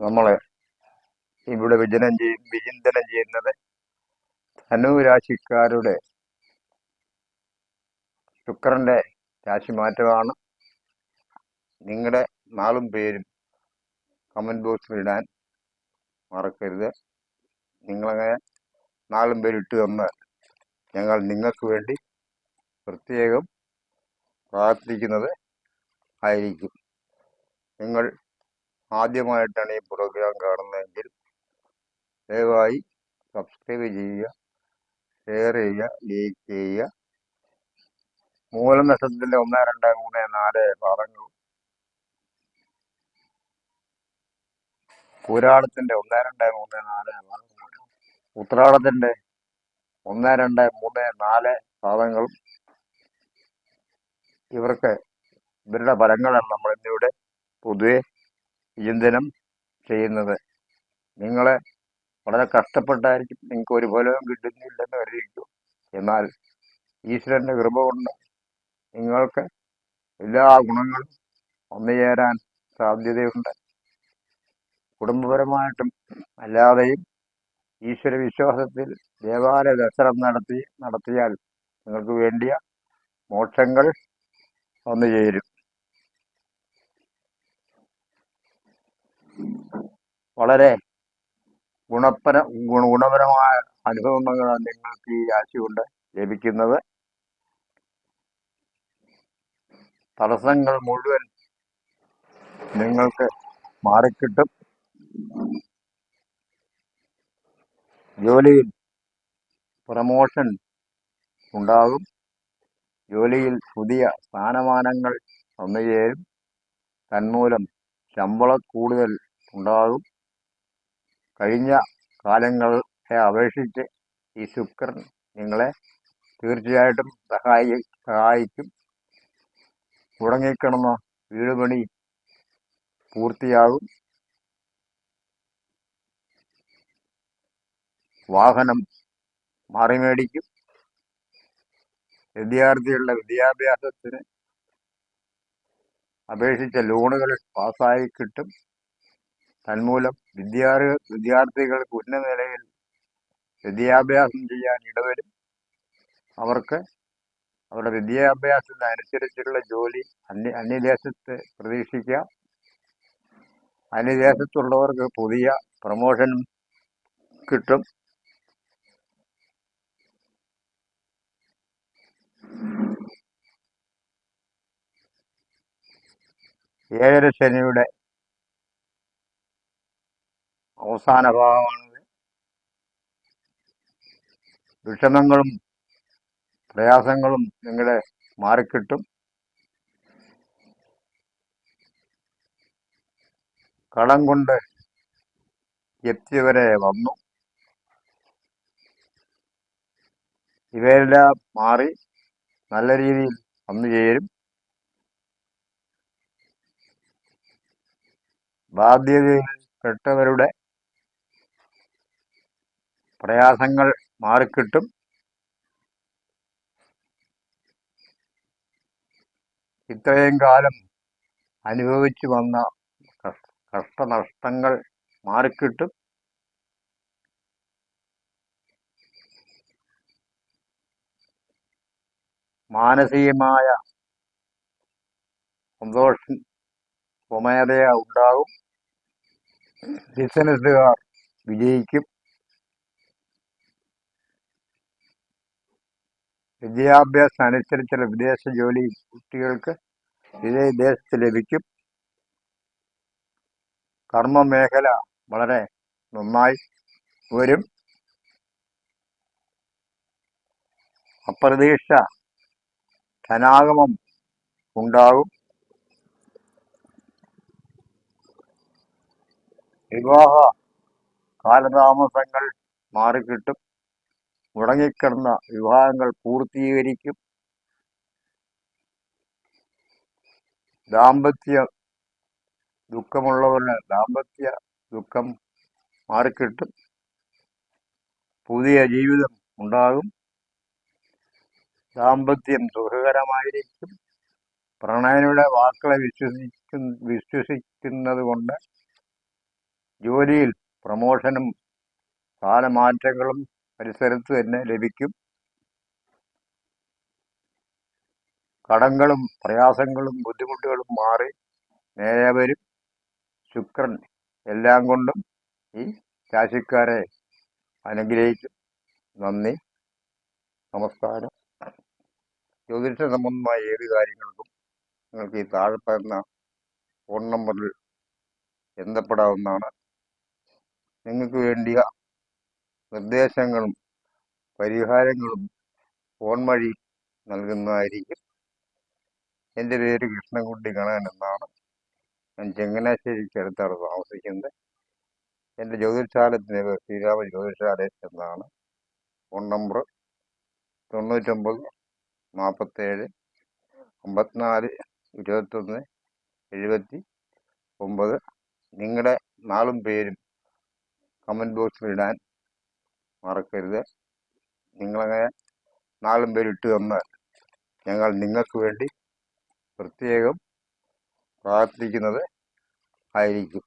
നമ്മൾ ഇവിടെ വിചനം ചെയ്യും വിചിന്തനം ചെയ്യുന്നത് ധനുരാശിക്കാരുടെ ശുക്രന്റെ രാശിമാറ്റമാണ്. നിങ്ങളുടെ നാളും പേരും കമന്റ് ബോക്സിൽ ഇടാൻ മറക്കരുത്. നിങ്ങളങ്ങനെ നാളും പേര് ഇട്ട് തന്ന് ഞങ്ങൾ നിങ്ങൾക്ക് വേണ്ടി പ്രത്യേകം പ്രാർത്ഥിക്കുന്നത് ആയിരിക്കും. നിങ്ങൾ ആദ്യമായിട്ടാണ് ഈ പ്രോഗ്രാം കാണുന്നതെങ്കിൽ ദയവായി സബ്സ്ക്രൈബ് ചെയ്യുക ഷെയർ ചെയ്യുക ലൈക്ക് ചെയ്യുക. മൂലം നക്ഷത്രത്തിന്റെ ഒന്ന് രണ്ട് മൂന്ന് നാല് പാദങ്ങൾ പുരാളത്തിന്റെ ഒന്ന് രണ്ട് മൂന്ന് നാല് പാദങ്ങളും ഉത്രാടത്തിന്റെ ഒന്ന് രണ്ട് മൂന്ന് നാല് പാദങ്ങളും ഇവർക്ക് ഇവരുടെ ഫലങ്ങളാണ് നമ്മൾ ഇന്നിവിടെ പൊതുവെ ചിന്തനം ചെയ്യുന്നത്. നിങ്ങളെ വളരെ കഷ്ടപ്പെട്ടായിരിക്കും നിങ്ങൾക്ക് ഒരു ഫലവും കിട്ടുന്നില്ലെന്ന് കരുതിയിരിക്കും. എന്നാൽ ഈശ്വരന്റെ കൃപ കൊണ്ട് നിങ്ങൾക്ക് എല്ലാ ഗുണങ്ങളും ഒന്നുചേരാൻ സാധ്യതയുണ്ട്. കുടുംബപരമായിട്ടും അല്ലാതെയും ഈശ്വര വിശ്വാസത്തിൽ ദേവാലയ ദർശനം നടത്തി നടത്തിയാൽ നിങ്ങൾക്ക് വേണ്ടിയ മോക്ഷങ്ങൾ വന്നു ചേരും. വളരെ ഗുണപര ഗുണ- ഗുണപരമായ അനുഭവങ്ങളാണ് നിങ്ങൾക്ക് ഈ ആശി കൊണ്ട് ലഭിക്കുന്നത്. തടസ്സങ്ങൾ മുഴുവൻ നിങ്ങൾക്ക് മാറിക്കിട്ടും. ജോലിയിൽ പ്രമോഷൻ ഉണ്ടാകും. ജോലിയിൽ പുതിയ സ്ഥാനമാനങ്ങൾ വന്നുചേരും. തന്മൂലം ശമ്പള കൂടുതൽ ഉണ്ടാകും. കഴിഞ്ഞ കാലങ്ങളെ അപേക്ഷിച്ച് ഈ ശുക്രൻ നിങ്ങളെ തീർച്ചയായിട്ടും സഹായി സഹായിക്കും. മുടങ്ങിക്കിടന്ന വീട് പണി പൂർത്തിയാകും. വാഹനം മാറി മേടിക്കും വിദ്യാർത്ഥികളുടെ വിദ്യാഭ്യാസത്തിന് അപേക്ഷിച്ച ലോണുകൾ പാസ്സായി കിട്ടും. തന്മൂലം വിദ്യാർത്ഥി വിദ്യാർത്ഥികൾക്ക് ഉന്നത നിലയിൽ വിദ്യാഭ്യാസം ചെയ്യാൻ ഇടവരും. അവർക്ക് അവരുടെ വിദ്യാഭ്യാസത്തിന് അനുസരിച്ചുള്ള ജോലി അന്യ അന്യദേശത്ത് പ്രതീക്ഷിക്കാം. അന്യദേശത്തുള്ളവർക്ക് പുതിയ പ്രമോഷനും കിട്ടും. ഏഴര ശനിയുടെ അവസാന ഭാഗമാണിത് വിഷമങ്ങളും പ്രയാസങ്ങളും നിങ്ങളെ മാറിക്കിട്ടും. കളം കൊണ്ട് എത്തിയവരെ വരെ വന്നു. ഇവയെല്ലാം മാറി നല്ല രീതിയിൽ വന്നു ചേരും. ബാധ്യതയിൽ പെട്ടവരുടെ പ്രയാസങ്ങൾ മാറിക്കിട്ടും. ഇത്രയും കാലം അനുഭവിച്ചു വന്ന കഷ്ടനഷ്ടങ്ങൾ മാറിക്കിട്ടും. മാനസികമായ സന്തോഷം സ്വമേധയ ഉണ്ടാകും. ബിസിനസ്സുകാർ വിജയിക്കും. വിദ്യാഭ്യാസം അനുസരിച്ചുള്ള വിദേശ ജോലി കുട്ടികൾക്ക് ഇതേ ദേശത്ത് ലഭിക്കും. കർമ്മ മേഖല വളരെ നന്നായി വരും. അപ്രതീക്ഷ ധനാഗമം ഉണ്ടാകും. വിവാഹ കാലതാമസങ്ങൾ മാറിക്കിട്ടും. മുടങ്ങിക്കിടന്ന വിവാഹങ്ങൾ പൂർത്തീകരിക്കും. ദാമ്പത്യ ദുഃഖമുള്ളവരുടെ ദാമ്പത്യ ദുഃഖം മാറിക്കിട്ടും. പുതിയ ജീവിതം ഉണ്ടാകും. ദാമ്പത്യം സുഖകരമായിരിക്കും പ്രണയനുടെ വാക്കുകളെ വിശ്വസിക്കുന്ന വിശ്വസിക്കുന്നത് കൊണ്ട് ജോലിയിൽ പ്രമോഷനും സ്ഥാനമാറ്റങ്ങളും പരിസരത്ത് തന്നെ ലഭിക്കും. കടങ്ങളും പ്രയാസങ്ങളും ബുദ്ധിമുട്ടുകളും മാറി നേരെ വരും. ശുക്രൻ എല്ലാം കൊണ്ടും ഈ രാശിക്കാരെ അനുഗ്രഹിക്കും. നന്ദി. നമസ്കാരം. ജ്യോതിഷ സംബന്ധമായ ഏത് കാര്യങ്ങൾക്കും നിങ്ങൾക്ക് ഈ താഴെ പറയുന്ന ഫോൺ നമ്പറിൽ ബന്ധപ്പെടാവുന്നതാണ്. നിങ്ങൾക്ക് വേണ്ടിയ നിർദ്ദേശങ്ങളും പരിഹാരങ്ങളും ഫോൺ വഴി നൽകുന്നതായിരിക്കും. എന്റെ പേര് കൃഷ്ണൻകുട്ടി കണകൻ എന്നാണ്. ഞാൻ ചങ്ങനാശ്ശേരിക്കടുത്താണ് താമസിക്കുന്നത്. എന്റെ ജ്യോതിഷാലയത്തിന്റെ പേര് ശ്രീരാമ ജ്യോതിശാല എന്നാണ്. ഫോൺ നമ്പർ തൊണ്ണൂറ്റൊമ്പത് നാൽപ്പത്തേഴ് അമ്പത്തിനാല് ഇരുപത്തൊന്ന് എഴുപത്തി ഒമ്പത്. നിങ്ങളുടെ നാളും പേരും കമന്റ് ബോക്സിൽ ഇടാൻ മറക്കരുത്. നിങ്ങളങ്ങനെ നാലും പേര് ഇട്ട് തന്നാൽ ഞങ്ങൾ നിങ്ങൾക്ക് വേണ്ടി പ്രത്യേകം പ്രാർത്ഥിക്കുന്നത് ആയിരിക്കും.